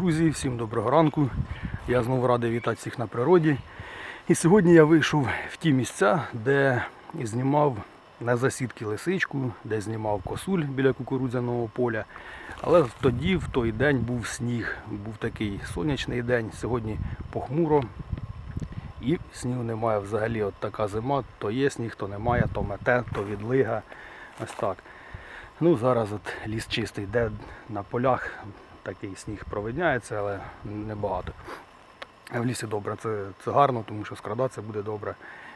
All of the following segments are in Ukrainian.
Друзі, всім доброго ранку. Я знову радий вітати всіх на природі. І сьогодні я вийшов в ті місця, де знімав на засідки лисичку, де знімав косуль біля кукурудзяного поля. Але тоді, в той день, був сніг. Був такий сонячний день. Сьогодні похмуро. І снігу немає взагалі. От така зима, то є сніг, то немає, то мете, то відлига. Ось так. Ну, зараз от ліс чистий, де на полях такий сніг провидняється, але небагато. В лісі добре, це, це гарно, тому що скрадатися буде добре.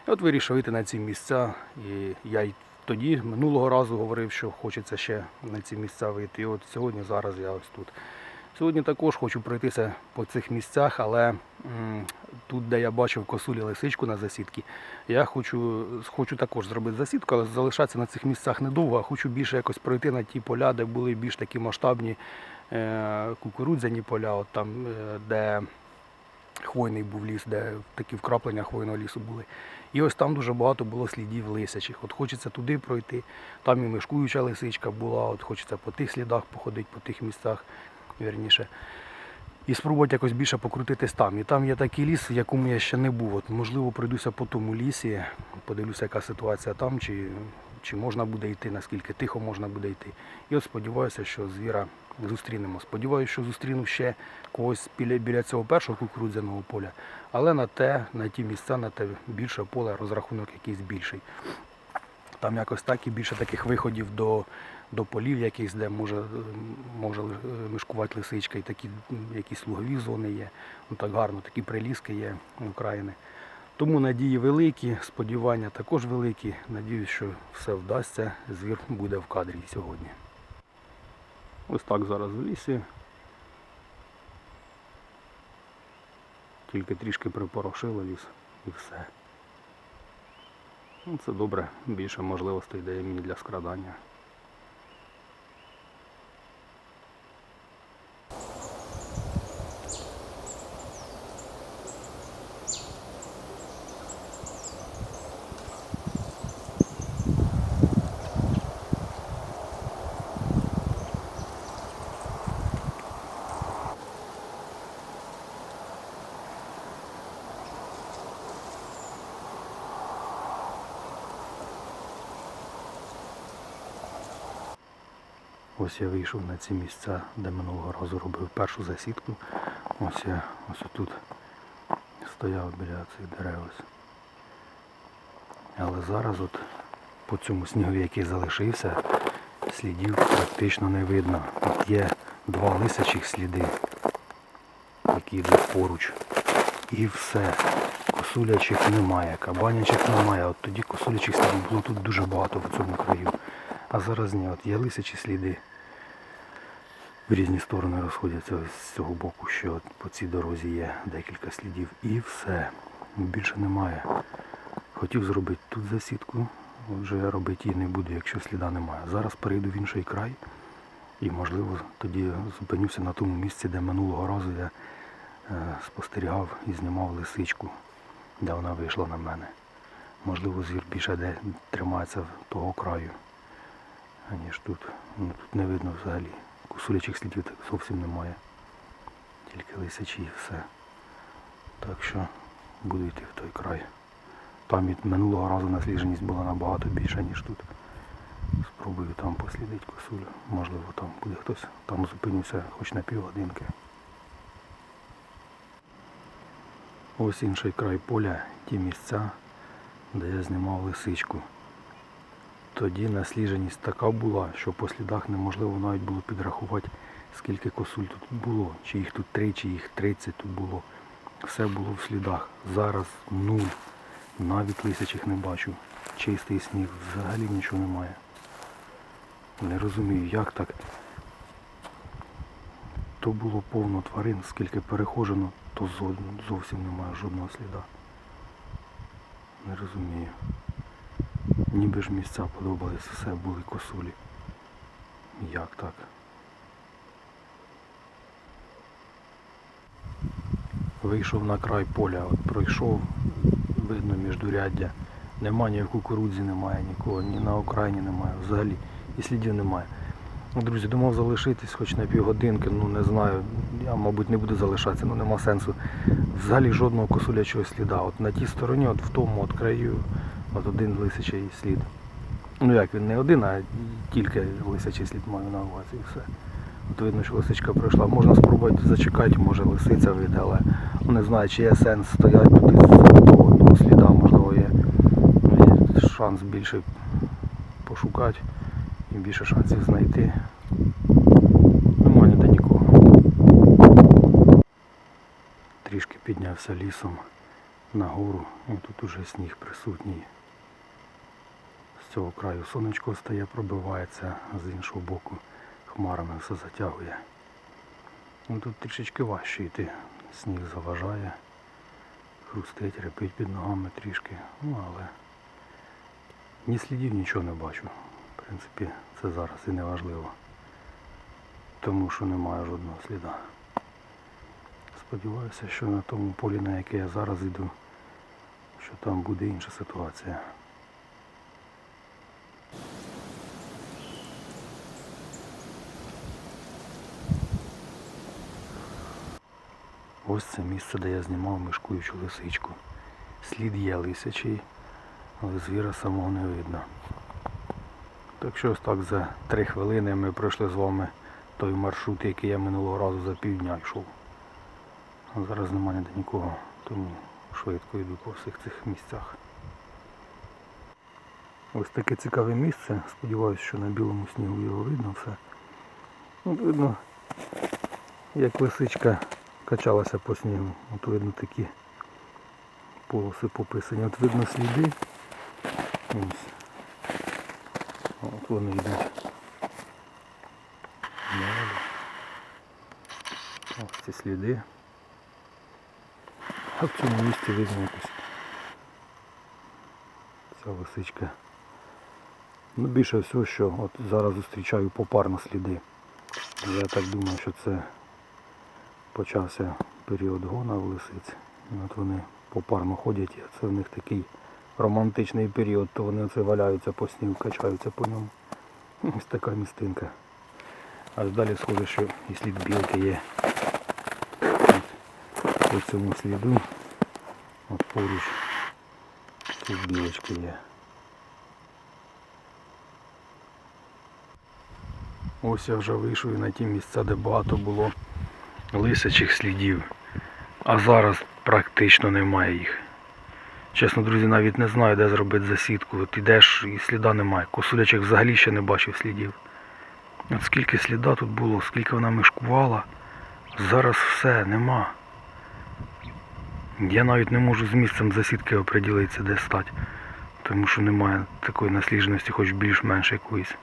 І от вирішив йти на ці місця. І я й тоді минулого разу говорив, що хочеться ще на ці місця вийти. І от сьогодні, зараз я ось тут. Сьогодні також хочу пройтися по цих місцях, але м, тут, де я бачив косулі лисичку на засідки, я хочу, хочу також зробити засідку, але залишатися на цих місцях недовго, а хочу більше якось пройти на ті поля, де були більш такі масштабні кукурудзяні поля, от там, е, де хвойний був ліс, де такі вкраплення хвойного лісу були. І ось там дуже багато було слідів лисячих. От хочеться туди пройти. Там і мешкуюча лисичка була, от хочеться по тих слідах походити, по тих місцях, вірніше. І спробувати якось більше покрутитись там. І там є такий ліс, в якому я ще не був. От, можливо, пройдуся по тому лісі, подивлюся, яка ситуація там, чи, чи можна буде йти, наскільки тихо можна буде йти. І от сподіваюся, що звіра зустрінемо. Сподіваюся, що зустріну ще когось біля, біля цього першого кукурудзяного поля, але на те, на ті місця, на те більше поле, розрахунок якийсь більший. Там якось так і більше таких виходів до, до полів якихось, де може, може е, мешкувати лисичка, і такі якісь лугові зони є. Ну так гарно, такі приліски є України. Тому надії великі, сподівання також великі. Надіюсь, що все вдасться. Звір буде в кадрі сьогодні. Ось так зараз в лісі. Тільки трішки припорошило ліс і все. Ну, це добре, більше можливостей дає мені для скрадання. Ось я вийшов на ці місця, де минулого разу робив першу засідку. Ось я ось тут стояв біля цих дерев. Але зараз от по цьому снігові, який залишився, слідів практично не видно. От є два лисячих сліди, які йдуть поруч. І все. Косулячих немає, кабанячих немає. От тоді косулячих слідів було тут дуже багато в цьому краю. А зараз ні, от є лисячі сліди. В різні сторони розходяться з цього боку, що по цій дорозі є декілька слідів. І все. Більше немає. Хотів зробити тут засідку, я робити її не буду, якщо сліда немає. Зараз перейду в інший край і можливо тоді зупинюся на тому місці, де минулого разу я е, спостерігав і знімав лисичку, де вона вийшла на мене. Можливо, звір більше де тримається того краю, аніж тут. Ну, тут не видно взагалі. Кусулячих слідів так зовсім немає. Тільки лисячі і все. Так що буду йти в той край. Там від минулого разу наслідженість була набагато більша, ніж тут. Спробую там послідити косулю. Можливо, там буде хтось. Там зупинюся хоч на півгодинки. Ось інший край поля, ті місця, де я знімав лисичку. Тоді наслідженість така була, що по слідах неможливо навіть було підрахувати, скільки косуль тут було, чи їх тут три, чи їх 30 тут було. Все було в слідах. Зараз нуль. Навіть лисячих не бачу. Чистий сніг, взагалі нічого немає. Не розумію, як так. То було повно тварин, скільки перехожено, то зовсім немає жодного сліда. Не розумію. Ніби ж місця подобались, все були косулі. Як так? Вийшов на край поля, от пройшов, видно міждуряддя. Нема ні в кукурудзі, немає нікого, ні на окраїні немає, взагалі і слідів немає. Ну, Друзі, думав залишитись хоч на півгодинки, ну не знаю. Я, мабуть, не буду залишатися, ну нема сенсу. Взагалі жодного косулячого сліда. От на тій стороні, от в тому от краю, от один лисячий слід. Ну як він не один, а тільки лисячий слід маю на увазі і все. От видно, що лисичка пройшла. Можна спробувати зачекати, може лисиця вийде, але не знаю, чи є сенс стояти тут із того одного сліда, можливо, є, шанс більше пошукати і більше шансів знайти. Нема ніде нікого. Трішки піднявся лісом нагору, і тут уже сніг присутній. Цього краю сонечко стає, пробивається, з іншого боку хмарами все затягує. Ну, тут трішечки важче йти. Сніг заважає, хрустить, репить під ногами трішки. Ну але ні слідів нічого не бачу. В принципі, це зараз і не важливо. Тому що немає жодного сліда. Сподіваюся, що на тому полі, на яке я зараз йду, що там буде інша ситуація. Ось це місце, де я знімав мишкуючу лисичку. Слід є лисячий, але звіра самого не видно. Так що ось так за три хвилини ми пройшли з вами той маршрут, який я минулого разу за півдня йшов. А зараз немає ніде нікого, тому швидко йду по всіх цих місцях. Ось таке цікаве місце. Сподіваюся, що на білому снігу його видно все. От видно, як лисичка качалася по снігу. От видно такі полоси пописані. От видно сліди. Ось. От вони йдуть. Далі. Ось ці сліди. А в цьому місці видно якось ця лисичка. Ну більше всього, що от зараз зустрічаю попарно сліди. Я так думаю, що це почався період гона в лисиць. От вони попарно ходять, і це в них такий романтичний період, то вони оце валяються по снігу, качаються по ньому. Ось така містинка. Аж далі схоже, що і слід білки є. От по цьому сліду. От поруч тут білочки є. Ось я вже вийшов і на ті місця, де багато було лисячих слідів. А зараз практично немає їх. Чесно, друзі, навіть не знаю, де зробити засідку. От ідеш і сліда немає. Косулячих взагалі ще не бачив слідів. От скільки сліда тут було, скільки вона мешкувала, зараз все, нема. Я навіть не можу з місцем засідки оприділитися, де стати. Тому що немає такої наслідженості, хоч більш-менш якоїсь.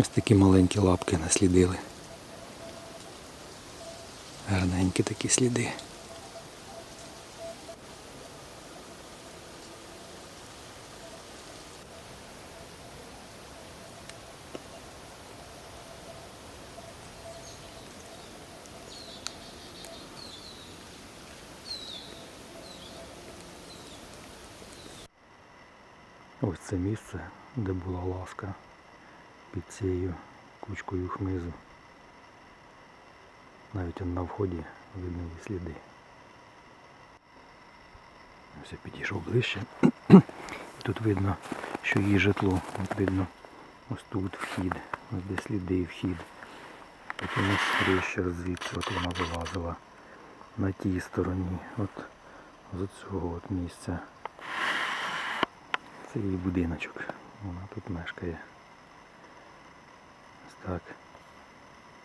Ось такі маленькі лапки наслідили. Гарненькі такі сліди. Ось це місце, де була ласка під цією кучкою хмизу. Навіть на вході видно сліди. Ось я підійшов ближче. Тут видно, що її житло. От видно ось тут вхід, ось де сліди і вхід. Потім ось звідси от вона вилазила на тій стороні. От з цього от місця. Це її будиночок. Вона тут мешкає. Так.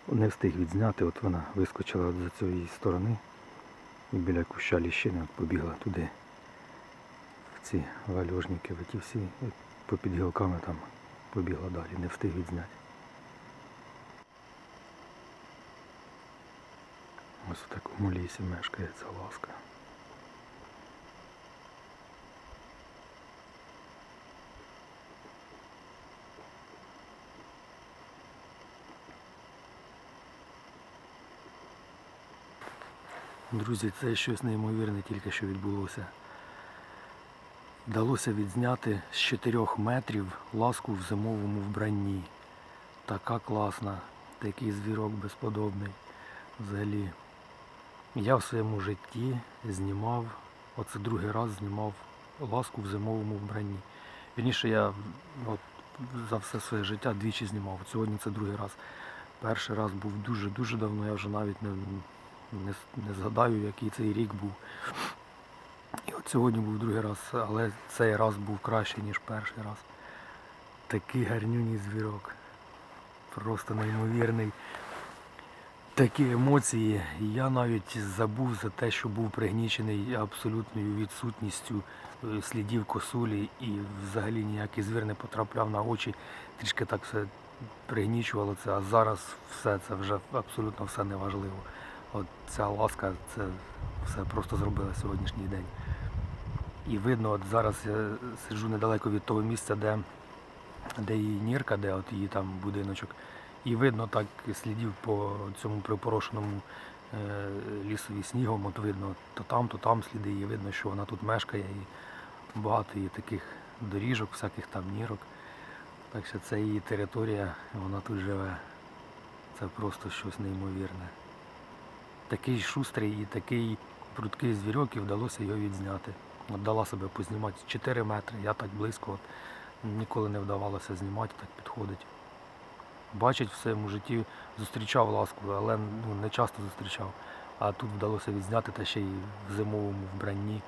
Не встиг відзняти, от вона вискочила от з цієї сторони і біля куща ліщини от побігла туди. В ці вальожники, в ті всі, попід гілками там побігла далі, не встиг відзняти. Ось в такому лісі мешкає ця ласка. Друзі, це щось неймовірне тільки що відбулося. Вдалося відзняти з 4 метрів ласку в зимовому вбранні. Така класна, такий звірок безподобний. Взагалі. Я в своєму житті знімав, оце другий раз знімав ласку в зимовому вбранні. Вірніше я от, за все своє життя двічі знімав. От Сьогодні це другий раз. Перший раз був дуже-дуже давно, я вже навіть не, не, не згадаю, який цей рік був. І от сьогодні був другий раз, але цей раз був кращий, ніж перший раз. Такий гарнюній звірок. Просто неймовірний. Такі емоції. Я навіть забув за те, що був пригнічений абсолютною відсутністю е, слідів косулі і взагалі ніякий звір не потрапляв на очі. Трішки так все пригнічувало це, а зараз все це вже абсолютно все неважливо. От ця ласка, це все просто зробила сьогоднішній день. І видно, от зараз я сиджу недалеко від того місця, де, де її нірка, де от її там будиночок. І видно так слідів по цьому припорошеному е, лісові снігом. От видно, то там, то там сліди, і видно, що вона тут мешкає. І багато є таких доріжок, всяких там нірок. Так що це її територія, вона тут живе. Це просто щось неймовірне. Такий шустрий і такий прудкий звірок і вдалося його відзняти. От дала себе познімати 4 метри, я так близько. От, ніколи не вдавалося знімати, так підходить. Бачить в своєму житті, зустрічав ласку, але ну, не часто зустрічав. А тут вдалося відзняти та ще й в зимовому вбранні.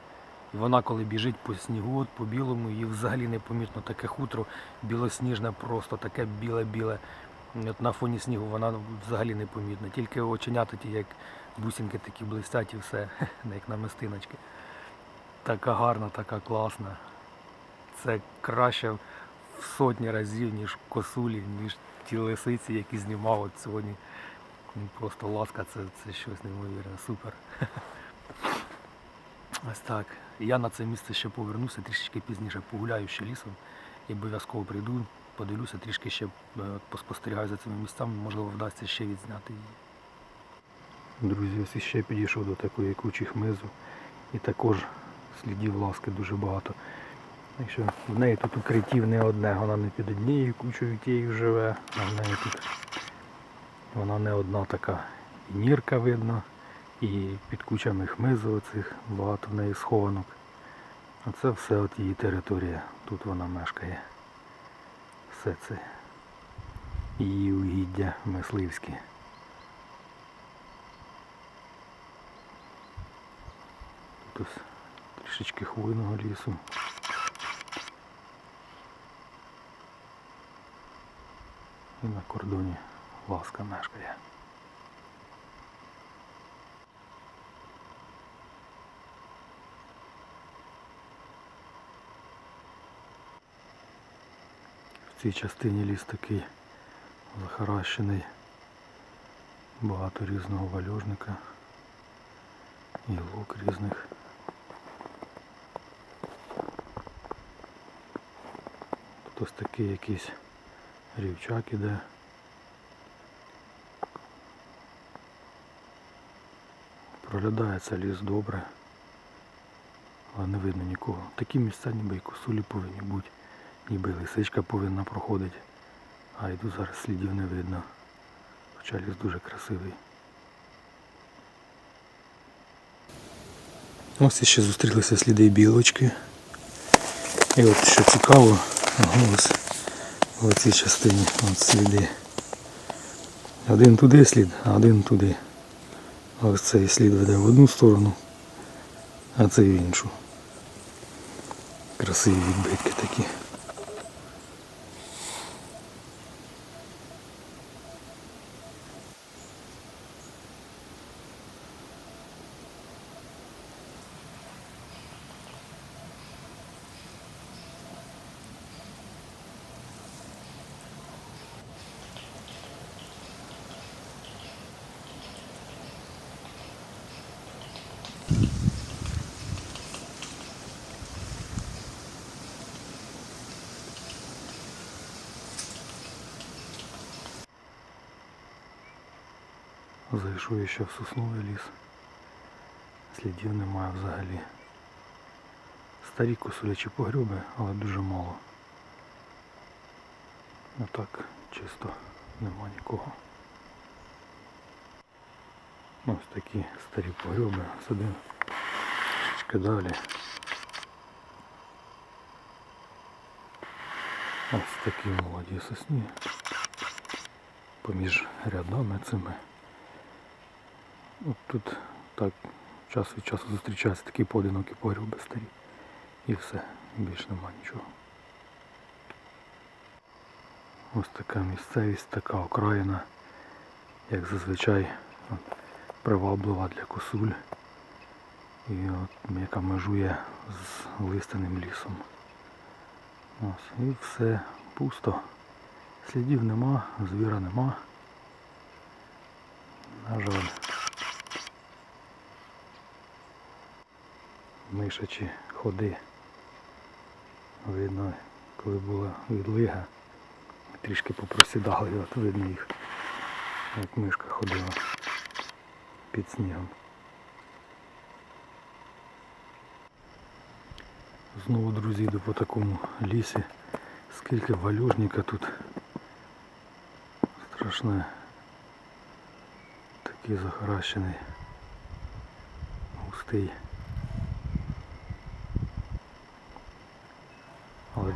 І вона, коли біжить по снігу, от по білому, її взагалі непомітно таке хутро білосніжне, просто таке біле-біле. От на фоні снігу вона взагалі непомітна. Тільки оченята ті, як бусинки такі блистять і все, як намистиночки. Така гарна, така класна. Це краще в сотні разів, ніж косулі, ніж ті лисиці, які знімав от сьогодні. Ну, Просто ласка, це, це щось неймовірне, супер. Ось так. Я на це місце ще повернуся, трішечки пізніше погуляю ще лісом і обов'язково прийду, подивлюся, трішки ще е, поспостерігаю за цими місцями, можливо, вдасться ще відзняти її. Друзі, ось іще підійшов до такої кучі хмизу і також слідів ласки дуже багато. Так в неї тут укриттів не одне, вона не під однією кучою тією живе, а в неї тут вона не одна така. І нірка видно, і під кучами хмизу оцих багато в неї схованок. А це все от її територія. Тут вона мешкає. Все це її угіддя мисливське. Ось трішечки хвойного лісу. І на кордоні ласка мешкає. В цій частині ліс такий захаращений. Багато різного вальожника. Гілок різних. Ось такий якийсь рівчак іде. Проглядається ліс добре, але не видно нікого. Такі місця ніби і косулі повинні бути, ніби лисичка повинна проходити. А йду зараз слідів не видно. Хоча ліс дуже красивий. Ось ще зустрілися сліди білочки. І от що цікаво, ось в цій частині от сліди. Один туди слід, а один туди. Ось цей слід веде в одну сторону, а цей в іншу. Красиві відбитки такі. Зайшов ще в сосновий ліс. Слідів немає взагалі. Старі косулячі погрюби, але дуже мало. А так чисто нема нікого. Ось такі старі погрюби. Сидимо трішки далі. Ось такі молоді сосні. Поміж рядами цими. От тут так час від часу зустрічаються такі поодинокі погріби старі. І все, більш нема нічого. Ось така місцевість, така окраїна, як зазвичай приваблива для косуль. І от, яка межує з листаним лісом. Ось, і все пусто. Слідів нема, звіра нема. На жаль. Мишачі ходи. Видно, коли була відлига, трішки попросідали, от видно їх, як мишка ходила під снігом. Знову, друзі, йду по такому лісі. Скільки валюжника тут. Страшне. Такий захаращений, густий.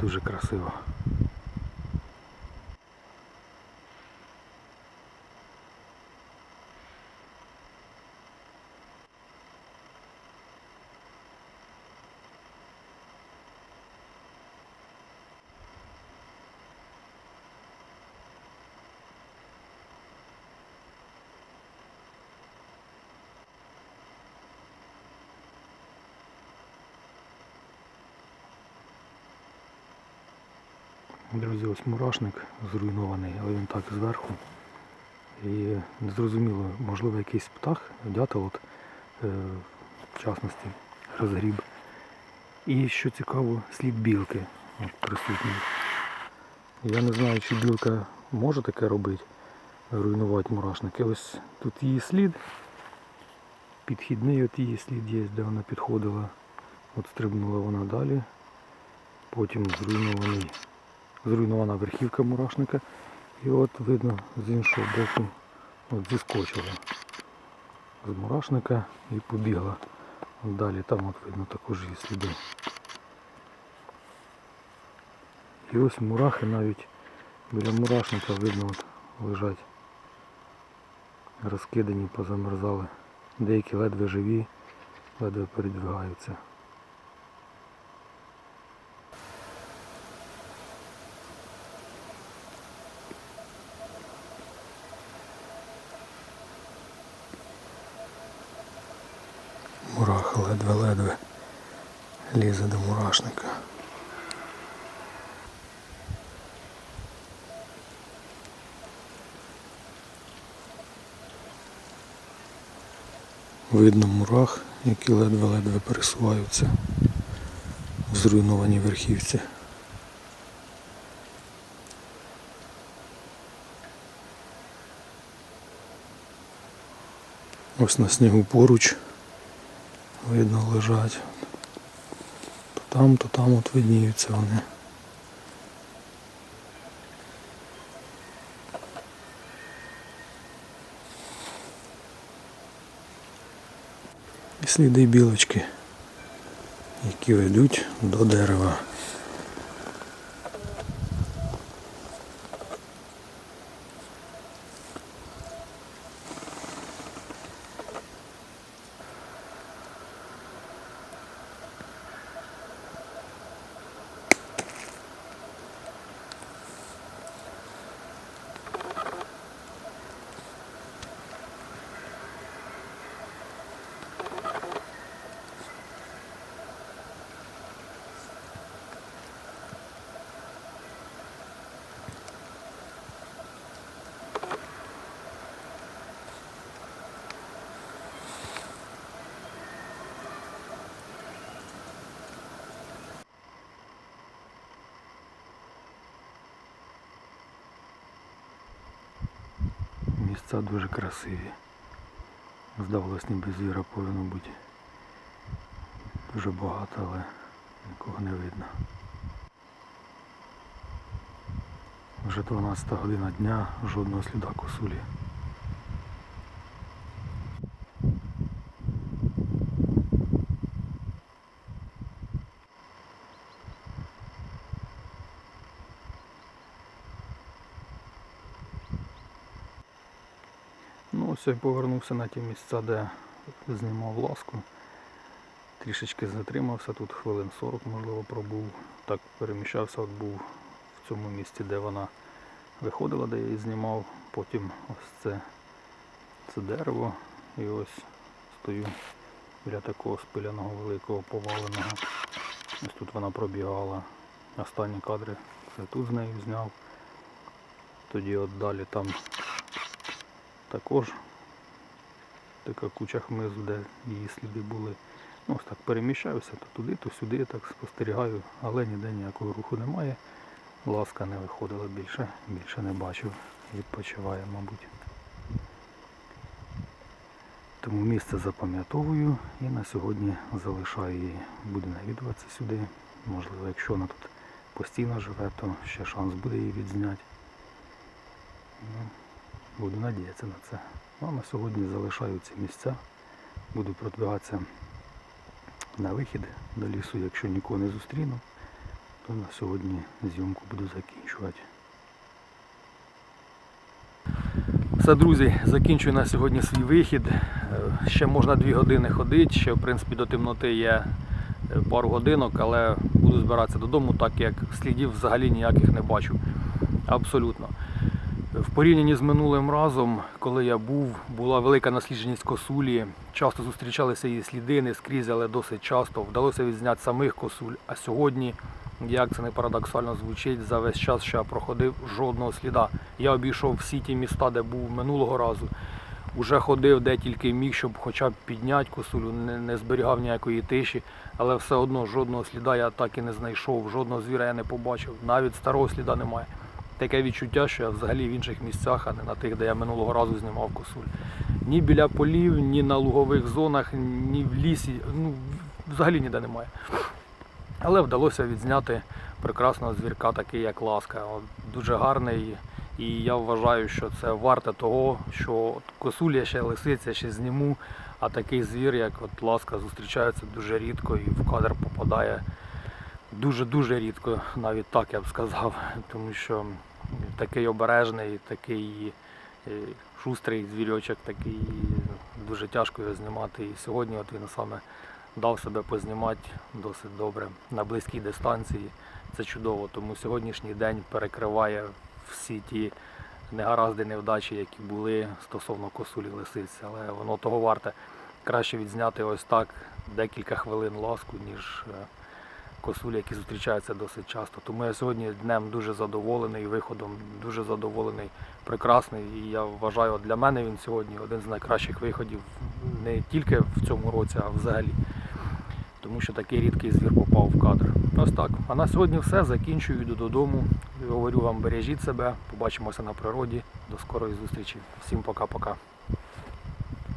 Дуже красиво. Друзі, ось мурашник зруйнований, але він так зверху. І незрозуміло, можливо якийсь птах, дятел, от, е, в частності, розгріб. І що цікаво, слід білки от, присутній. Я не знаю, чи білка може таке робити, руйнувати мурашники. Ось тут її слід, підхідний от її слід є, де вона підходила. От стрибнула вона далі. Потім зруйнований зруйнована верхівка мурашника. І от видно з іншого боку от зіскочила з мурашника і побігла. Далі там от видно також є сліди. І ось мурахи навіть біля мурашника видно от лежать. Розкидані, позамерзали. Деякі ледве живі, ледве передвигаються. ледве-ледве лізе до мурашника. Видно мурах, які ледве-ледве пересуваються в зруйнованій верхівці. Ось на снігу поруч видно лежать. То там, то там от видніються вони. І сліди білочки, які ведуть до дерева. Місця дуже красиві. Здавалось, ніби звіра повинно бути дуже багато, але нікого не видно. Вже 12 година дня, жодного сліда косулі. Ось я повернувся на ті місця, де знімав ласку. Трішечки затримався, тут хвилин 40, можливо, пробув. Так переміщався, от був в цьому місці, де вона виходила, де я її знімав. Потім ось це, це дерево. І ось стою біля такого спиляного великого поваленого. Ось тут вона пробігала. Останні кадри це тут з нею зняв. Тоді от далі там також така куча хмизу, де її сліди були. Ну, ось так переміщаюся то туди, то сюди, так спостерігаю, але ніде ніякого руху немає. Ласка не виходила більше, більше не бачив. Відпочиває, мабуть. Тому місце запам'ятовую і на сьогодні залишаю її. Буду навідуватися сюди. Можливо, якщо вона тут постійно живе, то ще шанс буде її відзняти. Буду надіятися на це. Ну, а на сьогодні залишаю ці місця. Буду продвигатися на вихід до лісу, якщо нікого не зустріну, то на сьогодні зйомку буду закінчувати. Все, друзі, закінчую на сьогодні свій вихід. Е, Ще можна 2 години ходити, ще в принципі до темноти є е, пару годинок, але буду збиратися додому, так як слідів взагалі ніяких не бачу. Абсолютно. В порівнянні з минулим разом, коли я був, була велика наслідженість косулі. Часто зустрічалися її сліди, не скрізь, але досить часто. Вдалося відзняти самих косуль. А сьогодні, як це не парадоксально звучить, за весь час, я проходив жодного сліда. Я обійшов всі ті міста, де був минулого разу. Уже ходив де тільки міг, щоб хоча б підняти косулю, не, не зберігав ніякої тиші, але все одно жодного сліда я так і не знайшов, жодного звіра я не побачив, навіть старого сліда немає. Таке відчуття, що я взагалі в інших місцях, а не на тих, де я минулого разу знімав косуль. Ні біля полів, ні на лугових зонах, ні в лісі, ну взагалі ніде немає. Але вдалося відзняти прекрасного звірка, такий як ласка. Дуже гарний. І я вважаю, що це варте того, що косуля ще лисиця, ще зніму, а такий звір, як от ласка, зустрічається дуже рідко і в кадр попадає дуже-дуже рідко, навіть так я б сказав, тому що такий обережний, такий е, шустрий звірочок, такий дуже тяжко його знімати. І сьогодні от він саме дав себе познімати досить добре на близькій дистанції. Це чудово, тому сьогоднішній день перекриває всі ті негаразди, невдачі, які були стосовно косулі лисиці, але воно того варте краще відзняти ось так декілька хвилин ласку, ніж косуль, які зустрічаються досить часто. Тому я сьогодні днем дуже задоволений, виходом дуже задоволений, прекрасний. І я вважаю, для мене він сьогодні один з найкращих виходів не тільки в цьому році, а взагалі. Тому що такий рідкий звір попав в кадр. Ось так. А на сьогодні все. Закінчую, йду додому. Говорю вам, бережіть себе, побачимося на природі. До скорої зустрічі. Всім пока-пока.